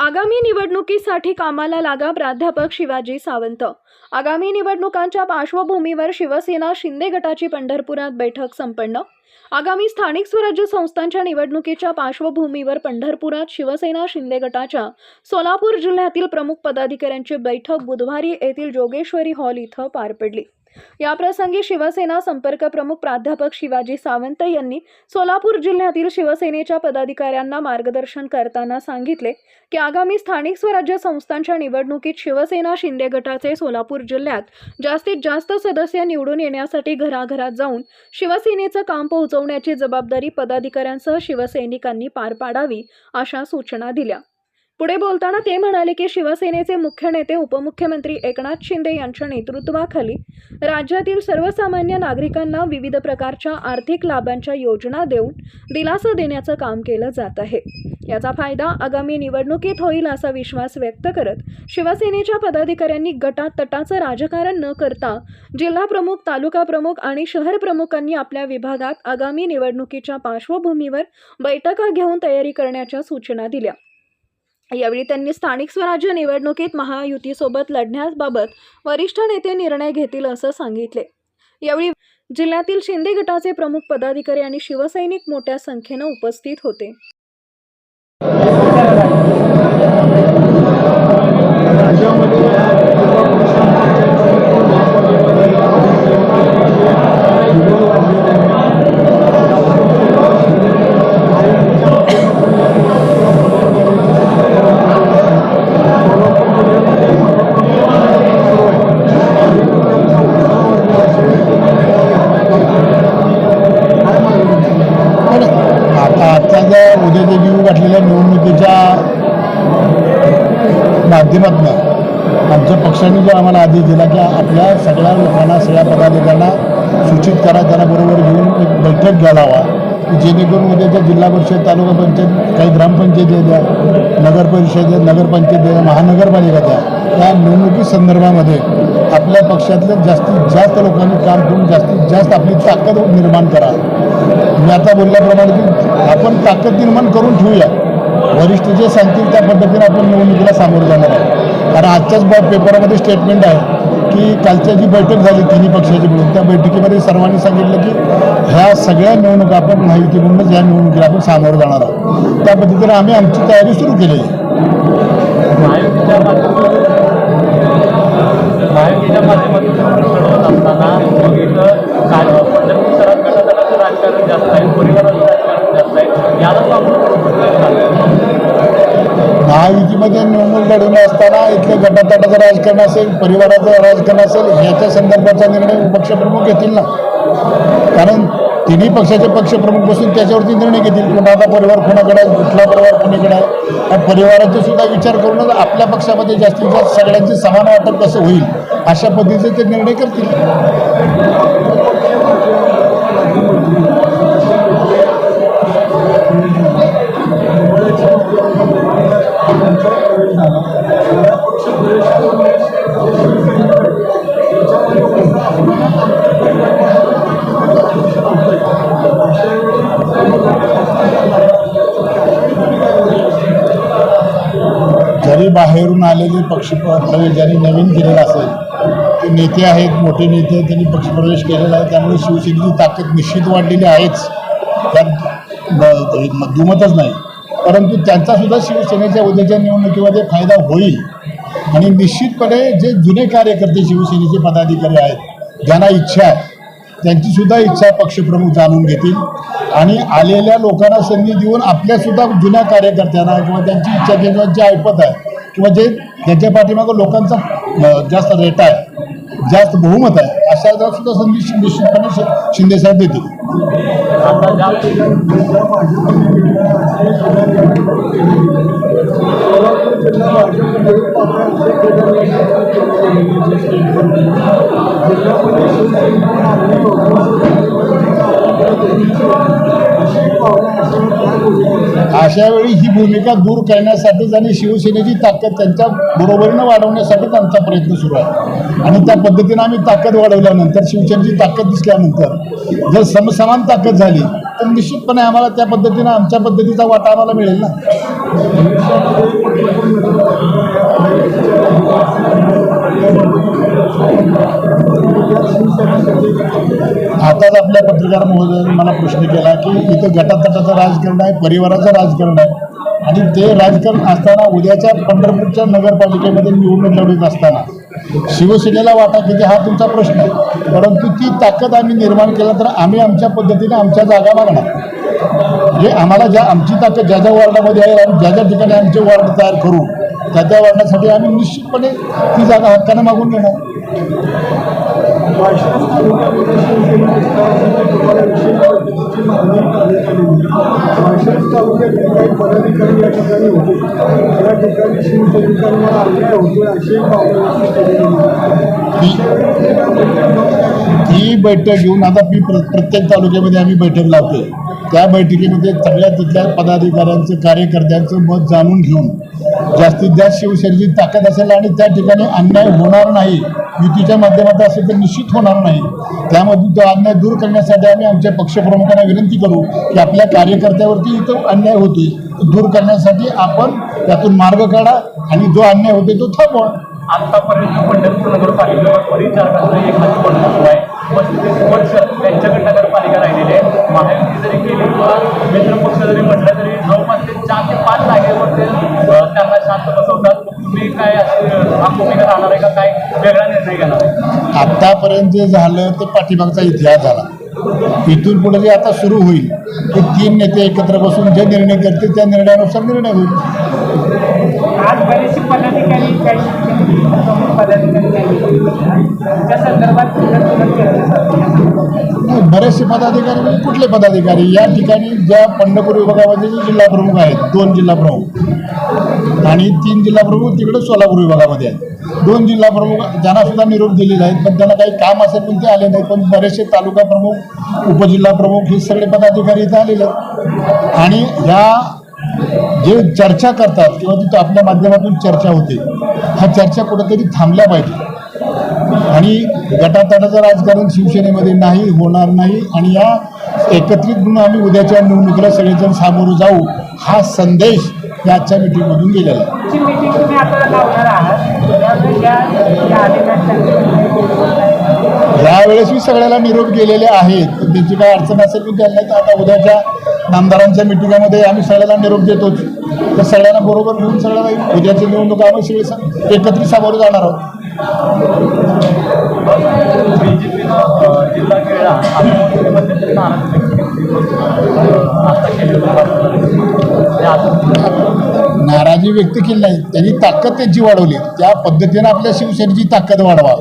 आगामी निवडणुकीसाठी कामाला लागा प्राध्यापक शिवाजी सावंत. आगामी निवडणुकांच्या पार्श्वभूमीवर शिवसेना शिंदे गटाची पंढरपुरात बैठक संपन्न. आगामी स्थानिक स्वराज्य संस्थांच्या निवडणुकीच्या पार्श्वभूमीवर पंढरपुरात शिवसेना शिंदे गटाच्या सोलापूर जिल्ह्यातील प्रमुख पदाधिकाऱ्यांची बैठक बुधवारी येथील जोगेश्वरी हॉल इथं पार पडली. याप्रसंगी शिवसेना संपर्क प्रमुख प्राध्यापक शिवाजी सावंत यांनी सोलापूर जिल्ह्यातील शिवसेनेच्या पदाधिकाऱ्यांना मार्गदर्शन करताना सांगितले की आगामी स्थानिक स्वराज्य संस्थांच्या निवडणुकीत शिवसेना शिंदे गटाचे सोलापूर जिल्ह्यात जास्तीत जास्त सदस्य निवडून येण्यासाठी घराघरात जाऊन शिवसेनेचं काम पोहोचवण्याची जबाबदारी पदाधिकाऱ्यांसह शिवसैनिकांनी पार पाडावी अशा सूचना दिल्या. पुढे बोलताना ते म्हणाले की शिवसेनेचे मुख्य नेते उपमुख्यमंत्री एकनाथ शिंदे यांच्या नेतृत्वाखाली राज्यातील सर्वसामान्य नागरिकांना विविध प्रकारच्या आर्थिक लाभांच्या योजना देऊन दिलासा देण्याचं काम केलं जात आहे. याचा फायदा आगामी निवडणुकीत होईल असा विश्वास व्यक्त करत शिवसेनेच्या पदाधिकाऱ्यांनी गटात तटाचं राजकारण न करता जिल्हा प्रमुख तालुका प्रमुख आणि शहर प्रमुखांनी आपल्या विभागात आगामी निवडणुकीच्या पार्श्वभूमीवर बैठका घेऊन तयारी करण्याच्या सूचना दिल्या. यावेळी त्यांनी स्थानिक स्वराज्य निवडणुकीत महायुतीसोबत लढण्याबाबत वरिष्ठ नेते निर्णय घेतील असं सांगितले. यावेळी जिल्ह्यातील शिंदे गटाचे प्रमुख पदाधिकारी आणि शिवसैनिक मोठ्या संख्येनं उपस्थित होते. पक्षाने जो आदेश दिला की आपल्या सगळ्या लोकांना सगळ्या पदाधिकाऱ्यांना सूचित करा त्यांना बरोबर घेऊन एक बैठक घ्यायला हवा. की जेणेकरून उद्याच्या जिल्हा परिषद तालुका पंचायत काही ग्रामपंचायती द्या नगर परिषद नगरपंचायत द्या महानगरपालिका द्या त्या निवडणुकी संदर्भामध्ये आपल्या पक्षातल्या जास्तीत जास्त लोकांनी काम करून जास्तीत जास्त आपली ताकद निर्माण करा. मी आता बोलल्याप्रमाणे की आपण ताकद निर्माण करून ठेवूया. वरिष्ठ जे सांगतील त्या पद्धतीने आपण निवडणुकीला सामोरं जाणार आहे कारण आजच्याच पेपरामध्ये स्टेटमेंट आहे की कालच्या जी बैठक झाली तिन्ही पक्षाची मिळून त्या बैठकीमध्ये सर्वांनी सांगितलं की ह्या सगळ्या निवडणुका आपण माहिती म्हणूनच या निवडणुकीला आपण सामोरं जाणार आहोत. त्या पद्धतीने आम्ही आमची तयारी सुरू केली आहे. गटाचं राजकारण असेल परिवाराचं राजकारण असेल ह्याच्या संदर्भाचा निर्णय पक्षप्रमुख घेतील ना? कारण तिन्ही पक्षाचे पक्षप्रमुख बसून त्याच्यावरती निर्णय घेतील. कोणाचा परिवार कोणाकडे आहे कुठला परिवार कोणीकडे आहे? आणि परिवाराचा सुद्धा विचार करूनच आपल्या पक्षामध्ये जास्तीत जास्त सगळ्यांचे समान वाटप कसं होईल? अशा पद्धतीचे ते निर्णय करतील. जरी बाहेरून आलेले पक्षप्रवेश ज्यांनी नवीन केलेला असेल ते नेते आहेत मोठे नेते त्यांनी पक्षप्रवेश केलेला आहे. त्यामुळे शिवसेनेची ताकद निश्चित वाढलेली आहेच. त्यात दुमतच नाही. परंतु त्यांचासुद्धा शिवसेनेच्या उद्याच्या निवडणुकीमध्ये फायदा होईल. आणि निश्चितपणे जे जुने कार्यकर्ते शिवसेनेचे पदाधिकारी आहेत ज्यांना इच्छा आहे त्यांची सुद्धा इच्छा पक्षप्रमुख जाणून घेतील. आणि आलेल्या लोकांना संधी देऊन आपल्या सुद्धा जुन्या कार्यकर्त्यांना किंवा त्यांची इच्छा किंवा जे ऐपत आहे किंवा जे त्यांच्या पाठीमागं लोकांचा जास्त रेट आहे जास्त बहुमत आहे अशा सुद्धा संधी निश्चितपणे शिंदे साहेब देतील. अशा वेळी ही भूमिका दूर करण्यासाठीच आणि शिवसेनेची ताकद त्यांच्या बरोबरीनं वाढवण्यासाठीच आमचा प्रयत्न सुरू आहे. आणि त्या पद्धतीनं आम्ही ताकद वाढवल्यानंतर शिवसेनेची ताकद दिसल्यानंतर जर समसमान ताकद झाली तर निश्चितपणे आम्हाला त्या पद्धतीनं आमच्या पद्धतीचा वाटा आम्हाला मिळेल ना. आताच आपल्या पत्रकार महोदयाने मला प्रश्न केला की इथं गटातटाचं राजकारण आहे परिवाराचं राजकारण आहे. आणि ते राजकारण असताना उद्याच्या पंढरपूरच्या नगरपालिकेमध्ये निवडणूक लढवत असताना. शिवसेनेला वाटा किती हा तुमचा प्रश्न आहे. परंतु ती ताकद आम्ही निर्माण केला तर आम्ही आमच्या पद्धतीने आमच्या जागा मागणार. म्हणजे आम्हाला ज्या आमची ताकद ज्या ज्या वॉर्डामध्ये आहे आणि ज्या ज्या ठिकाणी आमचे वॉर्ड तयार करू त्या वाढण्यासाठी आम्ही निश्चितपणे ती जागा हक्कानं मागून घेणार. ही बैठक घेऊन आता मी प्रत्येक तालुक्यामध्ये आम्ही बैठक लावतो त्या बैठकीमध्ये सगळ्या तिथल्या पदाधिकाऱ्यांचं कार्यकर्त्यांचं मत जाणून घेऊन जास्तीत जास्त शिवसेनेची ताकद असेल आणि त्या ठिकाणी अन्याय होणार नाही युतीच्या माध्यमातून असेल तर निश्चित होणार नाही. त्यामधून तो अन्याय दूर करण्यासाठी आम्ही आमच्या पक्षप्रमुखांना विनंती करू की आपल्या कार्यकर्त्यावरती इथं अन्याय होतोय तो दूर करण्यासाठी आपण त्यातून मार्ग काढा आणि जो अन्याय होतोय तो थांबवा. आतापर्यंत पंढरपूर नगरपालिकेवर बरीच जागांचं एखादी वर्चस्व आहे. पस्तीस वर्ष त्यांच्याकडे नगरपालिका राहिलेली आहे महायुती जरी केली किंवा मित्रपक्ष जरी म्हटलं तरी जवळपास ते चार ते पाच जागेवर ते त्यांना शांत बसवतात. मग तुम्ही काय अशी भूमिका राहणार आहे का? काय वेगळा निर्णय घेणार आहे? आतापर्यंत जे झालं ते पाठीमागचा इतिहास झाला. इथून पुढे जे आता सुरू होईल ते तीन नेते एकत्र बसून जे निर्णय करतील त्या निर्णयानुसार निर्णय होईल. आज बरेचसे पदाधिकारी काही त्या संदर्भात बरेचसे पदाधिकारी म्हणजे कुठले पदाधिकारी? या ठिकाणी ज्या पंढरपूर विभागामध्ये जे जिल्हा प्रमुख आहेत दोन जिल्हा प्रमुख. आणि तीन जिल्हा प्रमुख तिकडे सोलापूर विभागामध्ये आहेत. दोन जिल्हा प्रमुख ज्यांना सुद्धा निरोप दिलेला आहे पण त्यांना काही काम असेल पण ते आले नाही पण बरेचसे तालुका प्रमुख उपजिल्हा प्रमुख हे सगळे पदाधिकारी इथे आलेले आहेत. आणि ह्या जे चर्चा करतात किंवा तिथं आपल्या माध्यमातून चर्चा होते ह्या चर्चा कुठेतरी थांबल्या पाहिजे. आणि गटातटाचं राजकारण शिवसेनेमध्ये नाही होणार नाही आणि या एकत्रित म्हणून आम्ही उद्याच्या निवडणुकीला सगळेजण सामोरं जाऊ हा संदेश या आजच्या मिटिंगमधून गेलेला आहे. यावेळेस मी सगळ्याला निरोप गेलेले आहेत. पण त्यांची काय अडचण असेल पण त्यांना तर आता उद्याच्या नामदारांच्या मिटिंगामध्ये आम्ही सगळ्याला निरोप देतोच. तर सगळ्यांना बरोबर घेऊन सगळ्याला उद्याची निवडणूक आम्ही सगळे एकत्रित सामोरं जाणार आहोत. बीजेपीनं व्यक्त केली नाही त्यांनी ताकद त्यांची वाढवली त्या पद्धतीनं आपल्या शिवसेनेची ताकद वाढवा.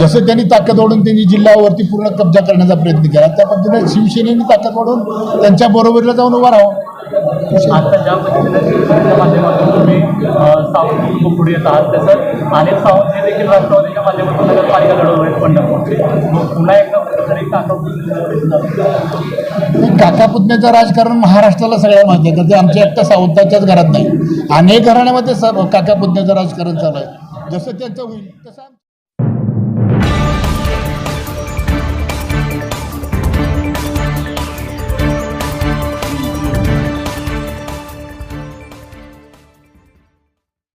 जसं त्यांनी ताकद वाढून त्यांनी जिल्ह्यावरती पूर्ण कब्जा करण्याचा प्रयत्न केला त्या पद्धतीने शिवसेनेने ताकद वाढवून त्यांच्या बरोबरीला जाऊन उभा राहावं. आता ज्या पद्धतीने शिवसेनेच्या माध्यमातून तुम्ही सावंत खूप पुढे येत आहात तसं अनेक सावंत हे देखील राष्ट्रवादीच्या माध्यमातून नगरपालिका लढवत आहेत पंढरपूरचे मग पुन्हा एकदा कुठेतरी काका पुतण्याचं राजकारण महाराष्ट्राला सगळ्या माहिती आहे का ते आमच्या एकट्या सावंताच्याच घरात नाही. अनेक घराण्यामध्ये स- काका पुतण्याचं राजकारण चालू आहे. जसं त्यांचं होईल तसं